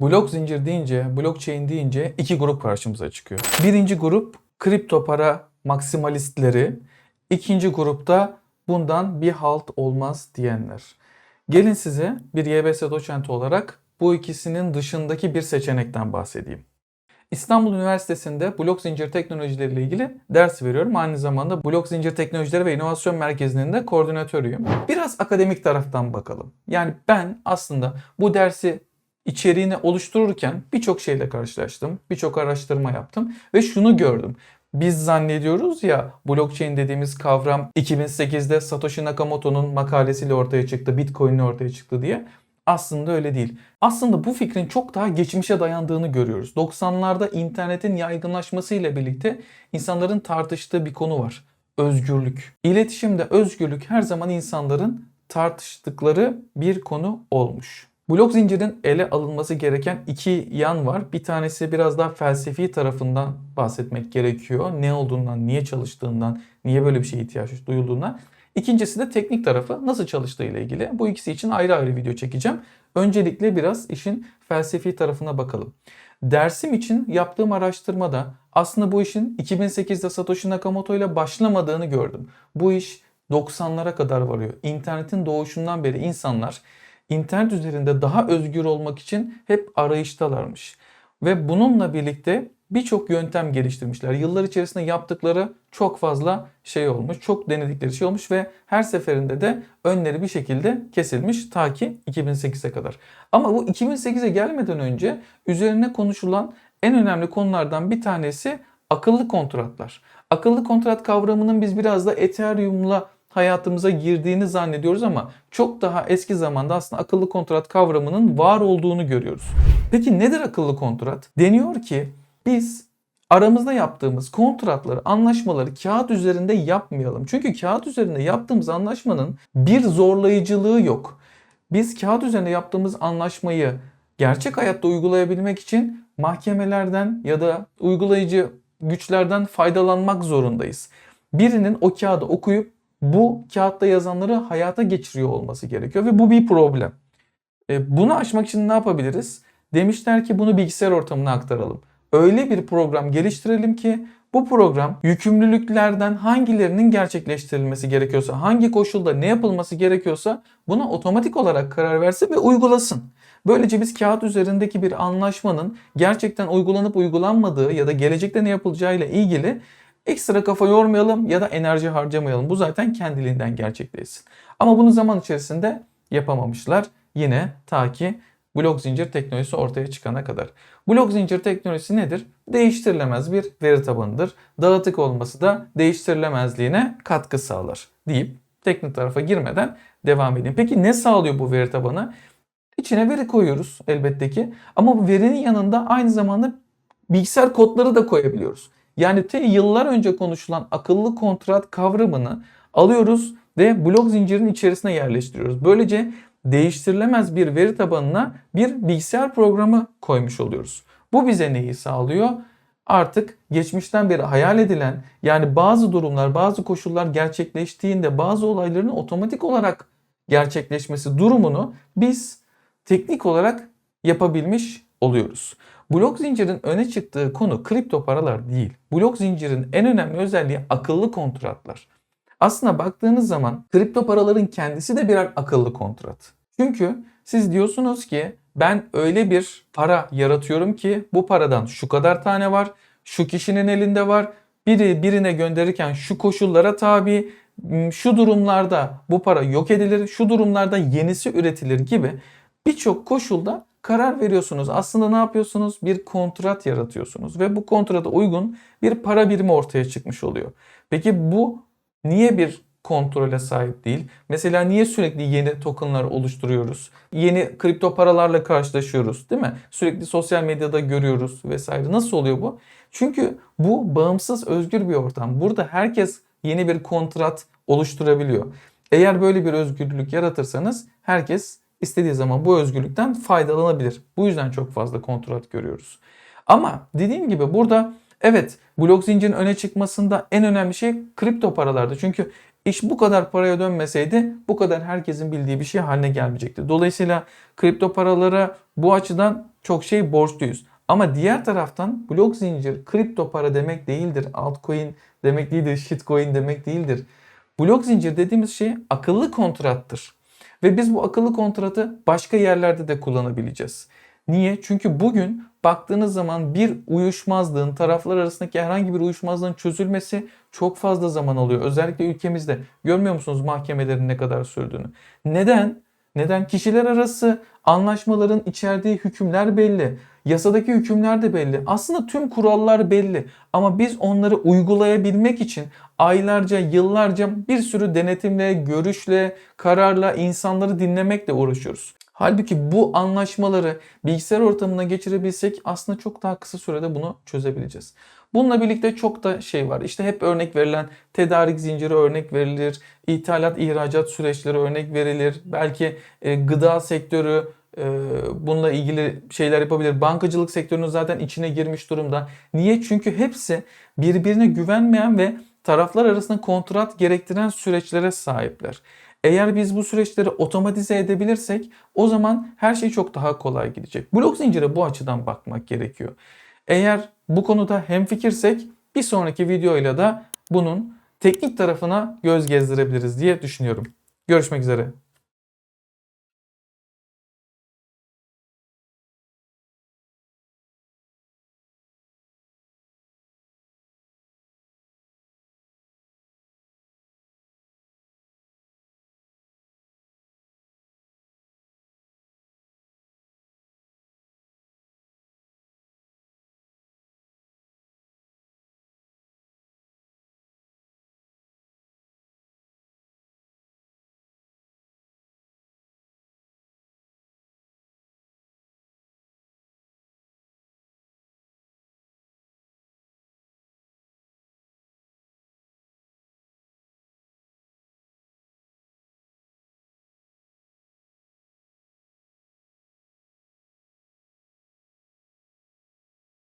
Blok zincir deyince, blockchain deyince iki grup karşımıza çıkıyor. Birinci grup kripto para maksimalistleri. İkinci grupta bundan bir halt olmaz diyenler. Gelin size bir YBS doçenti olarak bu ikisinin dışındaki bir seçenekten bahsedeyim. İstanbul Üniversitesi'nde blok zincir teknolojileri ile ilgili ders veriyorum. Aynı zamanda blok zincir teknolojileri ve inovasyon merkezinin de koordinatörüyüm. Biraz akademik taraftan bakalım. Yani ben aslında bu dersi içeriğini oluştururken birçok şeyle karşılaştım. Birçok araştırma yaptım ve şunu gördüm. Biz zannediyoruz ya blockchain dediğimiz kavram 2008'de Satoshi Nakamoto'nun makalesiyle ortaya çıktı, Bitcoin'le ortaya çıktı diye. Aslında öyle değil. Aslında bu fikrin çok daha geçmişe dayandığını görüyoruz. 90'larda internetin yaygınlaşmasıyla birlikte insanların tartıştığı bir konu var. Özgürlük. İletişimde özgürlük her zaman insanların tartıştıkları bir konu olmuş. Blok zincirin ele alınması gereken iki yan var. Bir tanesi biraz daha felsefi tarafından bahsetmek gerekiyor. Ne olduğundan, niye çalıştığından, niye böyle bir şeye ihtiyaç duyulduğundan. İkincisi de teknik tarafı nasıl çalıştığı ile ilgili. Bu ikisi için ayrı ayrı video çekeceğim. Öncelikle biraz işin felsefi tarafına bakalım. Dersim için yaptığım araştırmada aslında bu işin 2008'de Satoshi Nakamoto ile başlamadığını gördüm. Bu iş 90'lara kadar varıyor. İnternetin doğuşundan beri insanlar internet üzerinde daha özgür olmak için hep arayıştalarmış. Ve bununla birlikte birçok yöntem geliştirmişler. Yıllar içerisinde yaptıkları çok fazla şey olmuş, çok denedikleri şey olmuş ve her seferinde de önleri bir şekilde kesilmiş ta ki 2008'e kadar. Ama bu 2008'e gelmeden önce üzerine konuşulan en önemli konulardan bir tanesi akıllı kontratlar. Akıllı kontrat kavramının biz biraz da Ethereum'la hayatımıza girdiğini zannediyoruz ama çok daha eski zamanda aslında akıllı kontrat kavramının var olduğunu görüyoruz. Peki nedir akıllı kontrat? Deniyor ki biz aramızda yaptığımız kontratları, anlaşmaları kağıt üzerinde yapmayalım. Çünkü kağıt üzerinde yaptığımız anlaşmanın bir zorlayıcılığı yok. Biz kağıt üzerinde yaptığımız anlaşmayı gerçek hayatta uygulayabilmek için mahkemelerden ya da uygulayıcı güçlerden faydalanmak zorundayız. Birinin o kağıdı okuyup bu kağıtta yazanları hayata geçiriyor olması gerekiyor ve bu bir problem. E, bunu aşmak için ne yapabiliriz? Demişler ki bunu bilgisayar ortamına aktaralım. Öyle bir program geliştirelim ki bu program yükümlülüklerden hangilerinin gerçekleştirilmesi gerekiyorsa, hangi koşulda ne yapılması gerekiyorsa buna otomatik olarak karar versin ve uygulasın. Böylece biz kağıt üzerindeki bir anlaşmanın gerçekten uygulanıp uygulanmadığı ya da gelecekte ne yapılacağıyla ilgili ekstra kafa yormayalım ya da enerji harcamayalım. Bu zaten kendiliğinden gerçekleşsin. Ama bunu zaman içerisinde yapamamışlar. Yine ta ki blok zincir teknolojisi ortaya çıkana kadar. Blok zincir teknolojisi nedir? Değiştirilemez bir veri tabanıdır. Dağıtık olması da değiştirilemezliğine katkı sağlar deyip teknik tarafa girmeden devam edeyim. Peki ne sağlıyor bu veri tabanı? İçine veri koyuyoruz elbette ki ama bu verinin yanında aynı zamanda bilgisayar kodları da koyabiliyoruz. Yani te yıllar önce konuşulan akıllı kontrat kavramını alıyoruz ve blok zincirin içerisine yerleştiriyoruz. Böylece değiştirilemez bir veri tabanına bir bilgisayar programı koymuş oluyoruz. Bu bize neyi sağlıyor? Artık geçmişten beri hayal edilen yani bazı durumlar, bazı koşullar gerçekleştiğinde bazı olayların otomatik olarak gerçekleşmesi durumunu biz teknik olarak yapabilmiş oluyoruz. Blok zincirin öne çıktığı konu kripto paralar değil. Blok zincirin en önemli özelliği akıllı kontratlar. Aslına baktığınız zaman kripto paraların kendisi de birer akıllı kontrat. Çünkü siz diyorsunuz ki ben öyle bir para yaratıyorum ki bu paradan şu kadar tane var, şu kişinin elinde var. Biri birine gönderirken şu koşullara tabi, şu durumlarda bu para yok edilir, şu durumlarda yenisi üretilir gibi birçok koşulda karar veriyorsunuz. Aslında ne yapıyorsunuz? Bir kontrat yaratıyorsunuz ve bu kontrata uygun bir para birimi ortaya çıkmış oluyor. Peki bu niye bir kontrole sahip değil? Mesela niye sürekli yeni tokenlar oluşturuyoruz? Yeni kripto paralarla karşılaşıyoruz değil mi? Sürekli sosyal medyada görüyoruz vesaire. Nasıl oluyor bu? Çünkü bu bağımsız özgür bir ortam. Burada herkes yeni bir kontrat oluşturabiliyor. Eğer böyle bir özgürlük yaratırsanız herkes istediği zaman bu özgürlükten faydalanabilir. Bu yüzden çok fazla kontrat görüyoruz. Ama dediğim gibi burada evet blok zincirin öne çıkmasında en önemli şey kripto paralardı. Çünkü iş bu kadar paraya dönmeseydi bu kadar herkesin bildiği bir şey haline gelmeyecekti. Dolayısıyla kripto paralara bu açıdan çok şey borçluyuz. Ama diğer taraftan blok zincir kripto para demek değildir. Altcoin demek değildir. Shitcoin demek değildir. Blok zincir dediğimiz şey akıllı kontrattır. Ve biz bu akıllı kontratı başka yerlerde de kullanabileceğiz. Niye? Çünkü bugün baktığınız zaman bir uyuşmazlığın taraflar arasındaki herhangi bir uyuşmazlığın çözülmesi çok fazla zaman alıyor. Özellikle ülkemizde. Görmüyor musunuz mahkemelerin ne kadar sürdüğünü? Neden? Neden? Kişiler arası anlaşmaların içerdiği hükümler belli. Yasadaki hükümler de belli. Aslında tüm kurallar belli. Ama biz onları uygulayabilmek için aylarca, yıllarca bir sürü denetimle, görüşle, kararla, insanları dinlemekle uğraşıyoruz. Halbuki bu anlaşmaları bilgisayar ortamına geçirebilsek aslında çok daha kısa sürede bunu çözebileceğiz. Bununla birlikte çok da şey var. İşte hep örnek verilen tedarik zinciri örnek verilir. ithalat ihracat süreçleri örnek verilir. Belki e, gıda sektörü bununla ilgili şeyler yapabilir. Bankacılık sektörünün zaten içine girmiş durumda. Niye? Çünkü hepsi birbirine güvenmeyen ve taraflar arasında kontrat gerektiren süreçlere sahipler. Eğer biz bu süreçleri otomatize edebilirsek o zaman her şey çok daha kolay gidecek. Blok zincire bu açıdan bakmak gerekiyor. Eğer bu konuda hemfikirsek bir sonraki videoyla da bunun teknik tarafına göz gezdirebiliriz diye düşünüyorum. Görüşmek üzere.